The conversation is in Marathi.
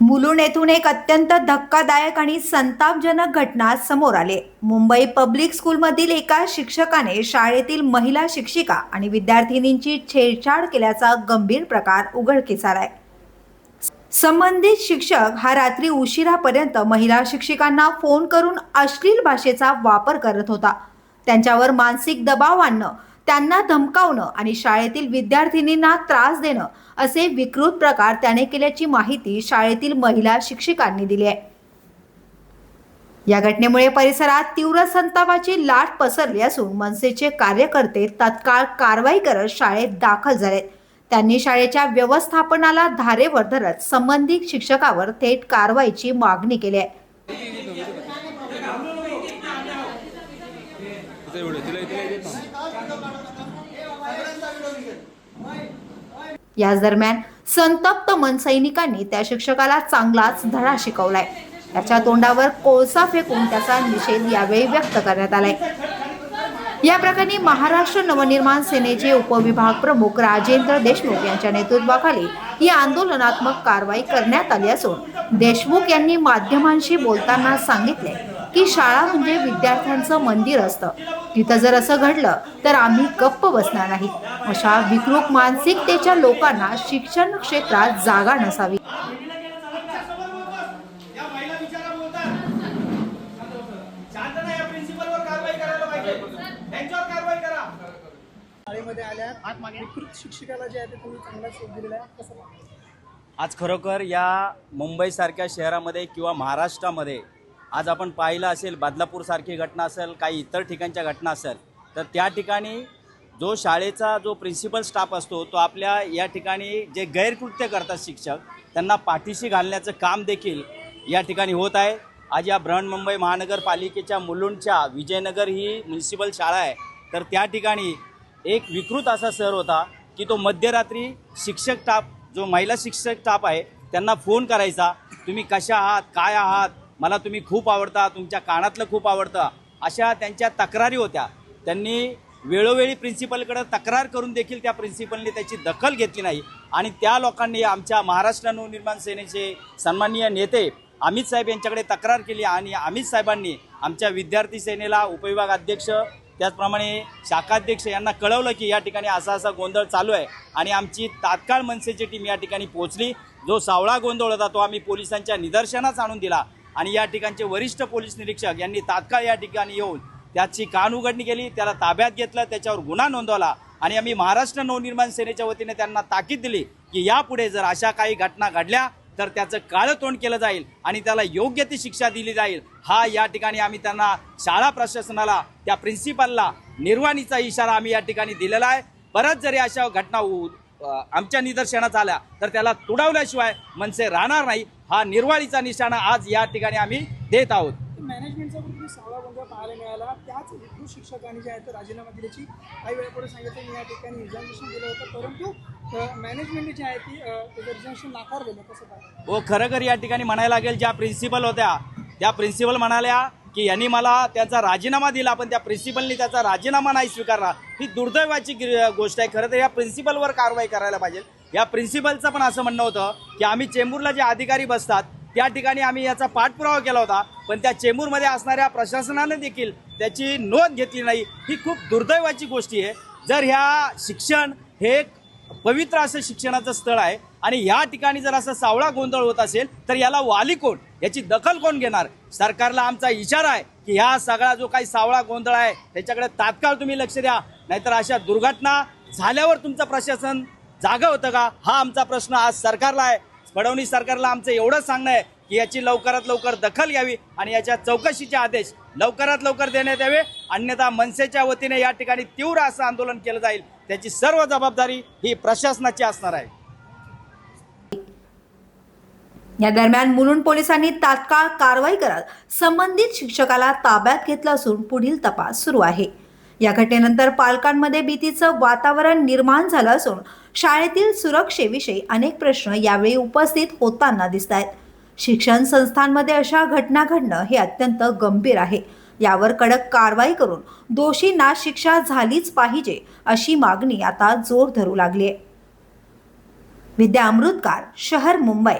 मुलुंड येथून एक अत्यंत धक्कादायक आणि संतापजनक घटना समोर आली. मुंबई पब्लिक स्कूलमधील एका शिक्षकाने शाळेतील महिला शिक्षिका आणि विद्यार्थिनींची छेडछाड केल्याचा गंभीर प्रकार उघडकीस आलाय संबंधित शिक्षक हा रात्री उशिरापर्यंत महिला शिक्षिकांना फोन करून अश्लील भाषेचा वापर करत होता. त्यांच्यावर मानसिक दबाव आणणं त्यांना धमकावणं आणि शाळेतील विद्यार्थिनींना त्रास देणं असे विकृत प्रकार त्याने केल्याची माहिती शाळेतील महिला शिक्षिकांनी दिली आहे. या घटनेमुळे परिसरात तीव्र संतापाची लाट पसरली असून मनसेचे कार्यकर्ते तत्काळ कारवाई करत शाळेत दाखल झालेत. त्यांनी शाळेच्या व्यवस्थापनाला धारेवर धरत संबंधित शिक्षकावर थेट कारवाईची मागणी केली आहे. याच दरम्यान संतप्त मनसैनिकांनी त्या शिक्षकाला चांगलाच धडा शिकवलाय. त्याच्या तोंडावर कोळसा फेकून त्याचा निषेध यावेळी व्यक्त करण्यात आलाय. या प्रकरणी महाराष्ट्र नवनिर्माण सेनेचे उपविभाग प्रमुख राजेंद्र देशमुख यांच्या नेतृत्वाखाली ही आंदोलनात्मक कारवाई करण्यात आली असून देशमुख यांनी माध्यमांशी बोलताना सांगितले की शाळा म्हणजे विद्यार्थ्यांचं मंदिर असतं. तिथं जर असं घडलं तर आम्ही गप्प बसणार नाही. अशा विकृत मानसिकतेच्या लोकांना शिक्षण क्षेत्रात जागा नसावी. शिक्षकाला जे आहे तुम्ही चांगला शोध दिलेला आहे कसं आज खरोखर या मुंबईसारख्या शहरामध्ये किंवा महाराष्ट्रामध्ये आज आपण पाहिलं असेल बदलापूरसारखी घटना असेल काही इतर ठिकाणच्या घटना असेल तर त्या ठिकाणी जो शाळेचा जो प्रिन्सिपल स्टाफ असतो तो आपल्या या ठिकाणी जे गैरकृत्य करतात शिक्षक त्यांना पाठीशी घालण्याचं काम देखील या ठिकाणी होत आहे. आज या बृहन्मुंबई महानगरपालिकेच्या मुलुंडच्या विजयनगर ही म्युन्सिपल शाळा आहे तर त्या ठिकाणी एक विकृत असा सर होता की तो मध्यरात्री शिक्षक स्टाफ जो महिला शिक्षक स्टाफ आहे त्यांना फोन करायचा तुम्ही कशा आहात? काय आहात? मला तुम्ही खूप आवडता तुमच्या कानातलं खूप आवडतं अशा त्यांच्या तक्रारी होत्या. त्यांनी वेळोवेळी प्रिन्सिपलकडं तक्रार करून देखील त्या प्रिन्सिपलने त्याची दखल घेतली नाही. आणि त्या लोकांनी आमच्या महाराष्ट्र नवनिर्माण सेनेचे सन्माननीय नेते अमित साहेब यांच्याकडे तक्रार केली आणि अमित साहेबांनी आमच्या विद्यार्थी सेनेला उपविभाग अध्यक्ष त्याचप्रमाणे शाखाध्यक्ष यांना कळवलं की या ठिकाणी असा असा गोंधळ चालू आहे आणि आमची तात्काळ मनसेची टीम या ठिकाणी पोहोचली. जो सावळा गोंधळ होता तो आम्ही पोलिसांच्या निदर्शनास आणून दिला. आणि या ठिकाणचे वरिष्ठ पोलीस निरीक्षक यांनी तात्काळ या ठिकाणी येऊन त्याची कान उघडणी केली त्याला ताब्यात घेतलं त्याच्यावर गुन्हा नोंदवला आणि आम्ही महाराष्ट्र नवनिर्माण सेनेच्या वतीने त्यांना ताकीद दिली की यापुढे जर अशा काही घटना घडल्या तर त्याचं काळं तोंड केलं जाईल आणि त्याला योग्य ती शिक्षा दिली जाईल. हा या ठिकाणी आम्ही त्यांना शाळा प्रशासनाला त्या प्रिन्सिपलला निर्वाणीचा इशारा आम्ही या ठिकाणी दिलेला आहे. परत जरी अशा घटना आमच्या निदर्शनात आल्या तर त्याला तुडवल्याशिवाय मनसे राहणार नाही. हा निर्वाळीचा निशाणा आज या ठिकाणी आम्ही देत आहोत. मॅनेजमेंटचा सावळा गोंधळ पाहायला मिळाला. त्याच विकृत शिक्षकांनी जे आहे ते राजीनामा दिल्याची काही वेळापुढे सांगितलं मी या ठिकाणी रिझर्वेशन दिलं होतं परंतु मॅनेजमेंटने जे आहे ती रिझर्वेशन नाकारलेलं कसं पाहता हो खरं या ठिकाणी म्हणायला लागेल ज्या प्रिन्सिपल होत्या त्या प्रिन्सिपल म्हणाल्या की यांनी मला त्याचा राजीनामा दिला पण त्या प्रिन्सिपलनी त्याचा राजीनामा नाही स्वीकारला. ही दुर्दैवाची गोष्ट आहे. खरं तर या प्रिन्सिपलवर कारवाई करायला पाहिजे. या प्रिन्सिपलचं पण असं म्हणणं होतं की आम्ही चेंबूरला जे अधिकारी बसतात त्या ठिकाणी आम्ही याचा पाठपुरावा केला होता पण त्या चेंबूरमध्ये असणाऱ्या प्रशासनाने देखील त्याची नोंद घेतली नाही. ही खूप दुर्दैवाची गोष्टी आहे. जर ह्या शिक्षण हे पवित्र असं शिक्षणाचं स्थळ आहे. आणि या ठिकाणी जर असं सावळा गोंधळ होत असेल तर याला वाली कोण? याची दखल कोण घेणार? सरकारला आमचा इशारा आहे की ह्या सगळा जो काही सावळा गोंधळ आहे त्याच्याकडे तात्काळ तुम्ही लक्ष द्या. नाहीतर अशा दुर्घटना झाल्यावर तुमचं प्रशासन जागा होतं का? हा आमचा प्रश्न आज सरकारला आहे. फडणवीस सरकारला आमचं एवढंच सांगणं आहे. की याची लवकरात लवकर दखल घ्यावी आणि याच्या चौकशीचे आदेश लवकरात लवकर देण्यात यावे. अन्यथा मनसेच्या वतीने या ठिकाणी तीव्र असं आंदोलन केलं जाईल. त्याची सर्व जबाबदारी ही प्रशासनाची असणार आहे. या दरम्यान मुलुंड पोलिसांनी तात्काळ कारवाई करत संबंधित शिक्षकाला ताब्यात घेतलं असून पुढील तपास सुरू आहे. या घटनेनंतर पालकांमध्ये भीतीचं वातावरण निर्माण झालं असून शाळेतील सुरक्षेविषयी अनेक प्रश्न यावेळी उपस्थित होताना दिसत आहेत शिक्षण संस्थांमध्ये अशा घटना घडणं हे अत्यंत गंभीर आहे. यावर कडक कारवाई करून दोषींना शिक्षा झालीच पाहिजे अशी मागणी आता जोर धरू लागली आहे विद्या अमृतकार शहर मुंबई.